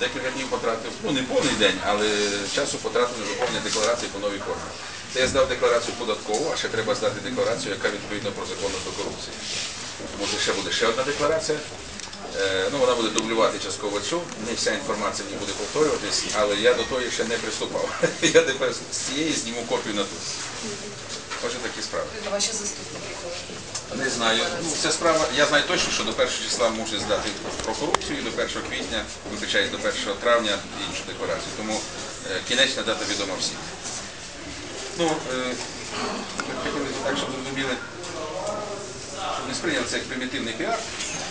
декілька днів потратив, ну не повний день, але часу потратив на заповнення декларації по новій формі. Це я здав декларацію податкову, а ще треба здати декларацію, яка відповідна про закону до корупції. Що ще буде ще одна декларація. Е, Ну, вона буде дублювати частково цю, не вся інформація мені буде повторюватись, але я до тої ще не приступав. Я тепер з цієї зніму копію на ту. Отже, такі справи. Ваші заступники коли? Не знаю. Ну, ця справа, я знаю точно, що до 1 числа можуть здати про корупцію, і до 1 квітня, вибачаюсь, до 1 травня іншу декларацію. Тому е, кінечна дата відома всім. Ну, е, так, щоб зрозуміли, щоб не сприйняли це як примітивний піар.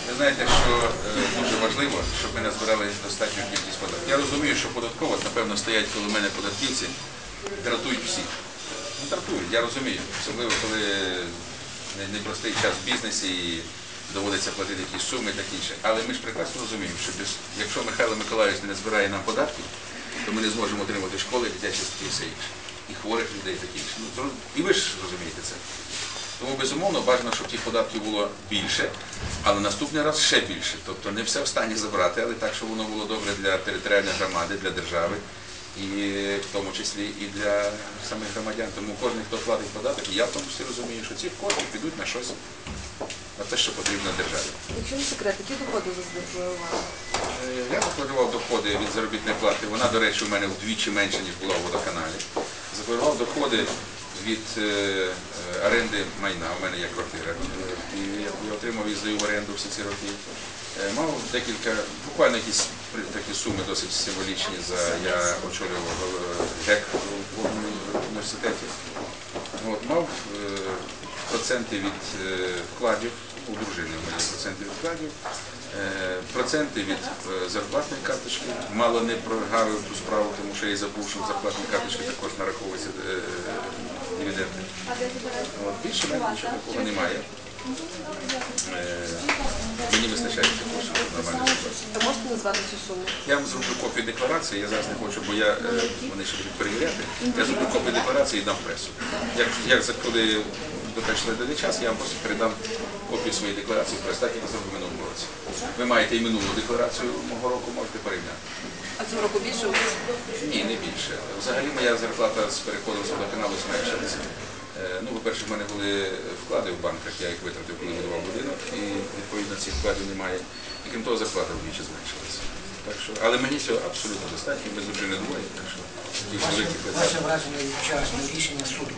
Ви знаєте, що е, дуже важливо, щоб ми назбирали достатню кількість податків. Я розумію, що податково, напевно, стоять коло мене податківці, дратують всіх. Ну, дратують, я розумію. Особливо, коли непростий час в бізнесі і доводиться платити якісь суми і таке інше. Але ми ж прекрасно розуміємо, що без, якщо Михайло Миколаївич не збирає нам податків, то ми не зможемо отримати школи, дитячі і все інше. І хворих людей таке інше. Ну, і ви ж розумієте це. Тому, безумовно, бажано, щоб тих податків було більше, але наступний раз ще більше. Тобто не все в стані забрати, але так, щоб воно було добре для територіальної громади, для держави, і в тому числі і для самих громадян. Тому кожен, хто платить податок, і я в тому числі розумію, що ці кошти підуть на щось, на те, що потрібно державі. Якщо не секрет, які доходи ви задекларували? Е, Я декларував доходи від заробітної плати. Вона, до речі, у мене вдвічі менша, ніж була у водоканалі. Задекларував доходи від е, е, оренди майна. У мене є квартира. Е, І я отримав і здаю в оренду всі ці роки. Е, Мав декілька, буквально якісь такі суми досить символічні. За я очолював е, ГЕК в в університеті. От, мав е, проценти від е, вкладів, у дружини в мене проценти від вкладів, е, проценти від е, зарплатної карточки. Мало не прогавив ту справу, тому що я і забув, що в зарплатній карточці також нараховуються е, дивіденди. От, більше мене нічого такого немає. Е, Мені вистачає коштів, нормально заплатити. Можете назвати цю суму? Я вам зроблю копію декларації, я зараз не хочу, бо я, вони ще будуть перевіряти. Я зроблю копію декларації і дам пресу. Як, як коли дотечний дойде час, я вам просто передам копію своєї декларації так як в минулому році. Ви маєте і минулу декларацію мого року, можете порівняти. А цього року більше? Ні, не більше. Взагалі моя зарплата з переходом з водоканалу зменшилася. Е, Ну, по-перше, в мене були вклади в банках, я їх витратив, коли будував будинок, і відповідно цих вкладів немає. І крім того, зарплата вдвічі зменшилася. Так що, але мені цього абсолютно достатньо, без дружини двоє, так що ті. Ваше враження від вчорашнього рішення суду.